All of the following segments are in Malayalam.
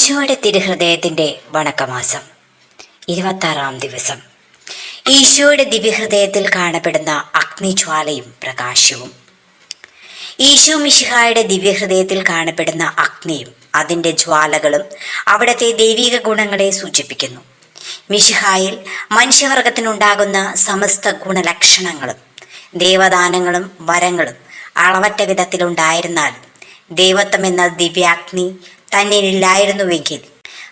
ഈശോയുടെ തിരുഹൃദയത്തിന്റെ വണക്കമാസം ഇരുപത്താറാം ദിവസം. ഈശോയുടെ ദിവ്യഹൃദയത്തിൽ കാണപ്പെടുന്ന അഗ്നിജ്വാലയും പ്രകാശവും. ഈശോ മിശിഹായുടെ ദിവ്യഹൃദയത്തിൽ കാണപ്പെടുന്ന അഗ്നിയും അതിന്റെ ജ്വാലകളും അവിടത്തെ ദൈവിക ഗുണങ്ങളെ സൂചിപ്പിക്കുന്നു. മിശിഹായിൽ മനുഷ്യവർഗത്തിനുണ്ടാകുന്ന സമസ്ത ഗുണലക്ഷണങ്ങളും ദേവദാനങ്ങളും വരങ്ങളും അളവറ്റ വിധത്തിലുണ്ടായിരുന്നാലും ദൈവത്വം എന്ന ദിവ്യാഗ്നി തന്നിലില്ലായിരുന്നുവെങ്കിൽ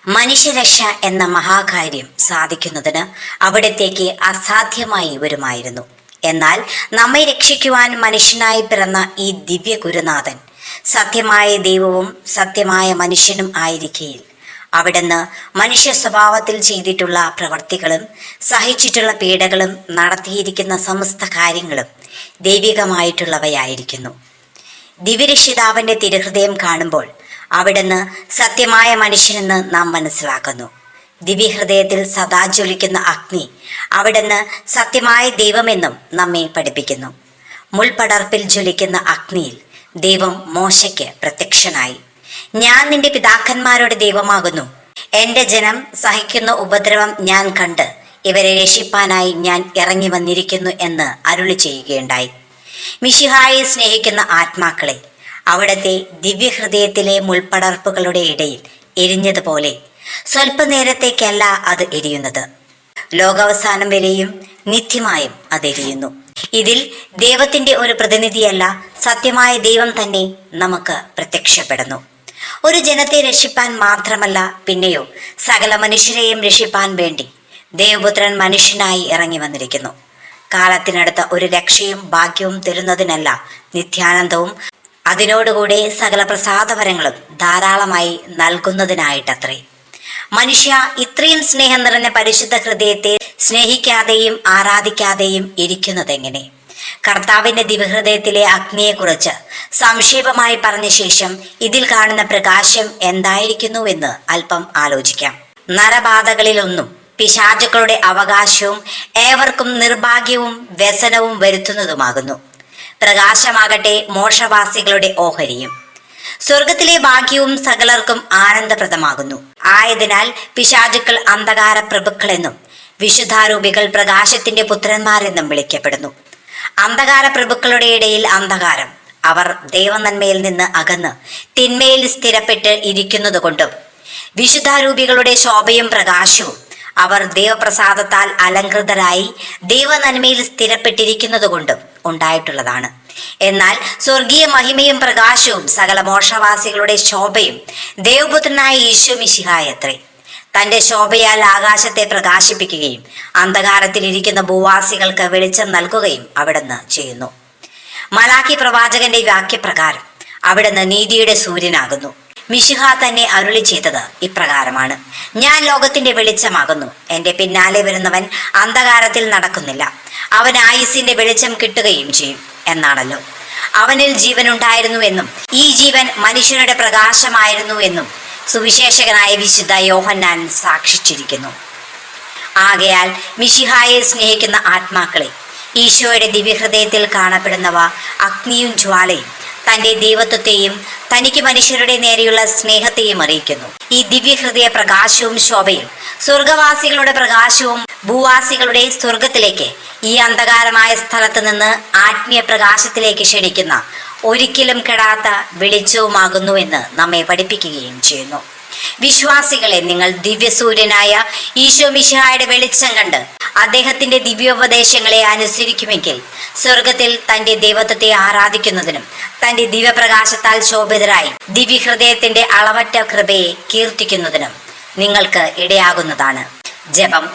മനുഷ്യരക്ഷ എന്ന മഹാകാര്യം സാധിക്കുന്നതിന് അവിടത്തേക്ക് അസാധ്യമായി വരുമായിരുന്നു. എന്നാൽ നമ്മെ രക്ഷിക്കുവാൻ മനുഷ്യനായി പിറന്ന ഈ ദിവ്യ ഗുരുനാഥൻ സത്യമായ ദൈവവും സത്യമായ മനുഷ്യനും ആയിരിക്കയിൽ. അവിടുന്ന് മനുഷ്യ സ്വഭാവത്തിൽ ചെയ്തിട്ടുള്ള പ്രവർത്തികളും സഹിച്ചിട്ടുള്ള പീഡകളും നടത്തിയിരിക്കുന്ന സമസ്ത കാര്യങ്ങളും ദൈവികമായിട്ടുള്ളവയായിരിക്കുന്നു. ദിവ്യരക്ഷിതാവിന്റെ തിരുഹൃദയം കാണുമ്പോൾ അവിടുന്ന് സത്യമായ മനുഷ്യനെന്ന് നാം മനസ്സിലാക്കുന്നു. ദിവ്യഹൃദയത്തിൽ സദാ ജ്വലിക്കുന്ന അഗ്നി അവിടുന്ന് സത്യമായ ദൈവമെന്നും നമ്മെ പഠിപ്പിക്കുന്നു. മുൾപടർപ്പിൽ ജ്വലിക്കുന്ന അഗ്നിയിൽ ദൈവം മോശയ്ക്ക് പ്രത്യക്ഷനായി. ഞാൻ നിന്റെ പിതാക്കന്മാരുടെ ദൈവമാകുന്നു. എന്റെ ജനം സഹിക്കുന്ന ഉപദ്രവം ഞാൻ കണ്ട് ഇവരെ രക്ഷിപ്പാനായി ഞാൻ ഇറങ്ങി വന്നിരിക്കുന്നു എന്ന് അരുളി ചെയ്യുകയുണ്ടായി. മിഷിഹായെ സ്നേഹിക്കുന്ന ആത്മാക്കളെ അവിടത്തെ ദിവ്യഹൃദയത്തിലെ മുൾപ്പടർപ്പുകളുടെ ഇടയിൽ എരിഞ്ഞതുപോലെ സ്വല്പനേരത്തേക്കല്ല അത് എരിയുന്നത്. ലോകാവസാനം വരെയും നിത്യമായും അത് എരിയുന്നു. ഇതിൽ ദൈവത്തിന്റെ ഒരു പ്രതിനിധിയല്ല സത്യമായ ദൈവം തന്നെ നമുക്ക് പ്രത്യക്ഷപ്പെടുന്നു. ഒരു ജനത്തെ രക്ഷിപ്പാൻ മാത്രമല്ല പിന്നെയോ സകല മനുഷ്യരെയും രക്ഷിപ്പാൻ വേണ്ടി ദേവപുത്രൻ മനുഷ്യനായി ഇറങ്ങി വന്നിരിക്കുന്നു. കാലത്തിനടുത്ത ഒരു രക്ഷയും ഭാഗ്യവും തരുന്നതിനല്ല നിത്യാനന്ദവും അതിനോടുകൂടെ സകല പ്രസാദപരങ്ങളും ധാരാളമായി നൽകുന്നതിനായിട്ടത്രേ. മനുഷ്യ ഇത്രയും സ്നേഹം നിറഞ്ഞ പരിശുദ്ധ ഹൃദയത്തെ സ്നേഹിക്കാതെയും ആരാധിക്കാതെയും ഇരിക്കുന്നതെങ്ങനെ? കർത്താവിന്റെ ദിവഹൃദയത്തിലെ അഗ്നിയെക്കുറിച്ച് സംക്ഷേപമായി പറഞ്ഞ ശേഷം ഇതിൽ കാണുന്ന പ്രകാശം എന്തായിരിക്കുന്നുവെന്ന് അല്പം ആലോചിക്കാം. നരബാധകളിലൊന്നും പിശാചുക്കളുടെ അവകാശവും ഏവർക്കും നിർഭാഗ്യവും വ്യസനവും വരുത്തുന്നതുമാകുന്നു. പ്രകാശമാകട്ടെ മോക്ഷവാസികളുടെ ഓഹരിയും. സ്വർഗത്തിലെ ഭാഗ്യവും സകലർക്കും ആനന്ദപ്രദമാകുന്നു. ആയതിനാൽ പിശാചുക്കൾ അന്ധകാര പ്രഭുക്കളെന്നും വിശുദ്ധാരൂപികൾ പ്രകാശത്തിന്റെ പുത്രന്മാരെന്നും വിളിക്കപ്പെടുന്നു. അന്ധകാര പ്രഭുക്കളുടെ ഇടയിൽ അന്ധകാരം. അവർ ദൈവനന്മയിൽ നിന്ന് അകന്ന് തിന്മയിൽ സ്ഥിരപ്പെട്ട് ഇരിക്കുന്നതുകൊണ്ടും വിശുദ്ധാരൂപികളുടെ ശോഭയും പ്രകാശവും അവർ ദൈവപ്രസാദത്താൽ അലങ്കൃതരായി ദൈവനന്മയിൽ സ്ഥിരപ്പെട്ടിരിക്കുന്നതുകൊണ്ടും ഉണ്ടായിട്ടുള്ളതാണ്. എന്നാൽ സ്വർഗീയ മഹിമയും പ്രകാശവും സകല മോക്ഷവാസികളുടെ ശോഭയും ദേവപുത്രനായ ഈശോ മിശിഹായത്രേ. തന്റെ ശോഭയാൽ ആകാശത്തെ പ്രകാശിപ്പിക്കുകയും അന്ധകാരത്തിൽ ഇരിക്കുന്ന ഭൂവാസികൾക്ക് വെളിച്ചം നൽകുകയും അവിടുന്ന് ചെയ്യുന്നു. മലാക്കി പ്രവാചകന്റെ വാക്യപ്രകാരം അവിടുന്ന് നീതിയുടെ സൂര്യനാകുന്നു. മിശിഹ തന്നെ അരുളി ചെയ്തത് ഇപ്രകാരമാണ്. ഞാൻ ലോകത്തിന്റെ വെളിച്ചമാകുന്നു. എന്റെ പിന്നാലെ വരുന്നവൻ അന്ധകാരത്തിൽ നടക്കുന്നില്ല. അവൻ ആയുസിന്റെ വെളിച്ചം കിട്ടുകയും ചെയ്യും എന്നാണല്ലോ. അവനിൽ ജീവൻ ഉണ്ടായിരുന്നു എന്നും ഈ ജീവൻ മനുഷ്യരുടെ പ്രകാശമായിരുന്നു എന്നും സുവിശേഷകനായ വിശുദ്ധ യോഹന്നാൻ സാക്ഷിച്ചിരിക്കുന്നു. ആകയാൽ മിശിഹായെ സ്നേഹിക്കുന്ന ആത്മാക്കളെ ഈശോയുടെ ദിവ്യഹൃദയത്തിൽ കാണപ്പെടുന്നവ അഗ്നിയും ജ്വാലയും. തന്റെ ദൈവത്വത്തെയും തനിക്ക് മനുഷ്യരുടെ നേരെയുള്ള സ്നേഹത്തെയും അറിയിക്കുന്നു. ഈ ദിവ്യഹൃദയ പ്രകാശവും ശോഭയും സ്വർഗവാസികളുടെ പ്രകാശവും ഭൂവാസികളുടെ സ്വർഗത്തിലേക്ക് ഈ അന്ധകാരമായ സ്ഥലത്ത് നിന്ന് ആത്മീയ പ്രകാശത്തിലേക്ക് ക്ഷണിക്കുന്ന ഒരിക്കലും കെടാത്ത വെളിച്ചവുമാകുന്നു എന്ന് നമ്മെ പഠിപ്പിക്കുകയും ചെയ്യുന്നു. വിശ്വാസികളെ നിങ്ങൾ ദിവ്യസൂര്യനായ ഈശോ മിശിഹായുടെ വെളിച്ചം കണ്ട് അദ്ദേഹത്തിന്റെ ദിവ്യോപദേശങ്ങളെ അനുസരിക്കുമെങ്കിൽ സ്വർഗത്തിൽ തന്റെ ദൈവത്വത്തെ ആരാധിക്കുന്നതിനും തന്റെ ദിവ്യപ്രകാശത്താൽ ശോഭിതരായി ദിവ്യഹൃദയത്തിന്റെ അളവറ്റ കൃപയെ കീർത്തിക്കുന്നതിനും നിങ്ങൾക്ക് ഇടയാകുന്നതാണ്. ജപം.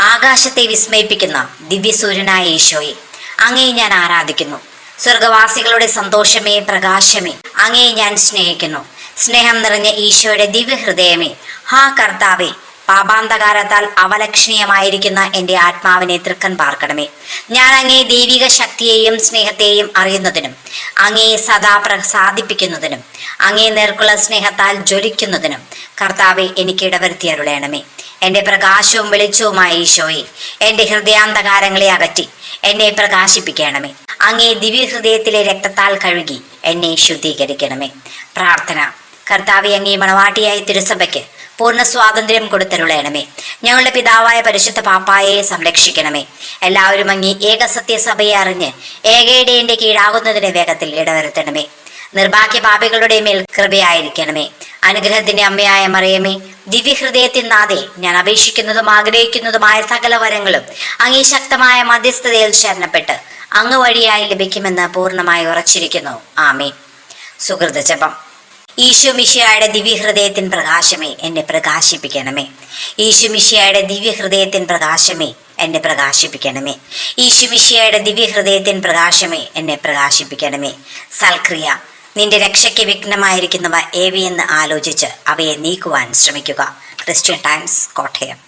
ആകാശത്തെ വിസ്മയിപ്പിക്കുന്ന ദിവ്യസൂര്യനായ ഈശോയെ അങ്ങേ ഞാൻ ആരാധിക്കുന്നു. സ്വർഗവാസികളുടെ സന്തോഷമേ പ്രകാശമേ അങ്ങേ ഞാൻ സ്നേഹിക്കുന്നു. സ്നേഹം നിറഞ്ഞ ഈശോയുടെ ദിവ്യഹൃദയമേ ഹാ കർത്താവേ പാപാന്തകാരത്താൽ അവലക്ഷണീയമായിരിക്കുന്ന എന്റെ ആത്മാവിനെ തൃക്കൻ പാർക്കണമേ. ഞാൻ അങ്ങേ ദൈവിക ശക്തിയെയും സ്നേഹത്തെയും അറിയുന്നതിനും അങ്ങേ സദാ പ്രസാദിപ്പിക്കുന്നതിനും അങ്ങേ നേർക്കുള്ള സ്നേഹത്താൽ ജ്വലിക്കുന്നതിനും കർത്താവെ എനിക്ക് ഇടവരുത്തി അരുളയണമേ എന്റെ പ്രകാശവും വെളിച്ചവുമായ ഈശോയെ എന്റെ ഹൃദയാന്തകാരങ്ങളെ അകറ്റി എന്നെ പ്രകാശിപ്പിക്കണമേ. അങ്ങേ ദിവ്യഹൃദയത്തിലെ രക്തത്താൽ കഴുകി എന്നെ ശുദ്ധീകരിക്കണമേ. പ്രാർത്ഥന. കർത്താവെ അങ്ങേ മണവാട്ടിയായ തിരുസഭയ്ക്ക് പൂർണ സ്വാതന്ത്ര്യം കൊടുത്തരുളയണമേ ഞങ്ങളുടെ പിതാവായ പരിശുദ്ധ പാപ്പായെ സംരക്ഷിക്കണമേ. എല്ലാവരും അങ്ങി ഏകസത്യ സഭയെ അറിഞ്ഞ് ഏകയുടെയുടെ കീഴാകുന്നതിന് വേഗത്തിൽ ഇടവരുത്തണമേ. നിർഭാഗ്യ പാപികളുടെ മേൽ കൃപയായിരിക്കണമേ. അനുഗ്രഹത്തിന്റെ അമ്മയായ മറിയമേ ദിവ്യഹൃദയത്തിൽ നാഥേ ഞാൻ അപേക്ഷിക്കുന്നതും ആഗ്രഹിക്കുന്നതുമായ സകല വരങ്ങളും അങ്ങേ ശക്തമായ മധ്യസ്ഥതയിൽ ശരണപ്പെട്ട് അങ്ങ് വഴിയായി ലഭിക്കുമെന്ന് പൂർണമായി ഉറച്ചിരിക്കുന്നു. ആമേ സുഹൃത ജപം. ഈശോ മിശിയായുടെ ദിവ്യഹൃദയത്തിൻ പ്രകാശമേ എന്നെ പ്രകാശിപ്പിക്കണമേ. ഈശോ മിശിയായുടെ ദിവ്യഹൃദയത്തിൻ പ്രകാശമേ എന്നെ പ്രകാശിപ്പിക്കണമേ. ഈശോ മിശിയായുടെ ദിവ്യഹൃദയത്തിൻ പ്രകാശമേ എന്നെ പ്രകാശിപ്പിക്കണമേ. സൽക്രിയ നിന്റെ രക്ഷയ്ക്ക് വിഘ്നമായിരിക്കുന്നവ ഏവിയെന്ന് ആലോചിച്ച് അവയെ നീക്കുവാൻ ശ്രമിക്കുക. Christian Times Kottayam.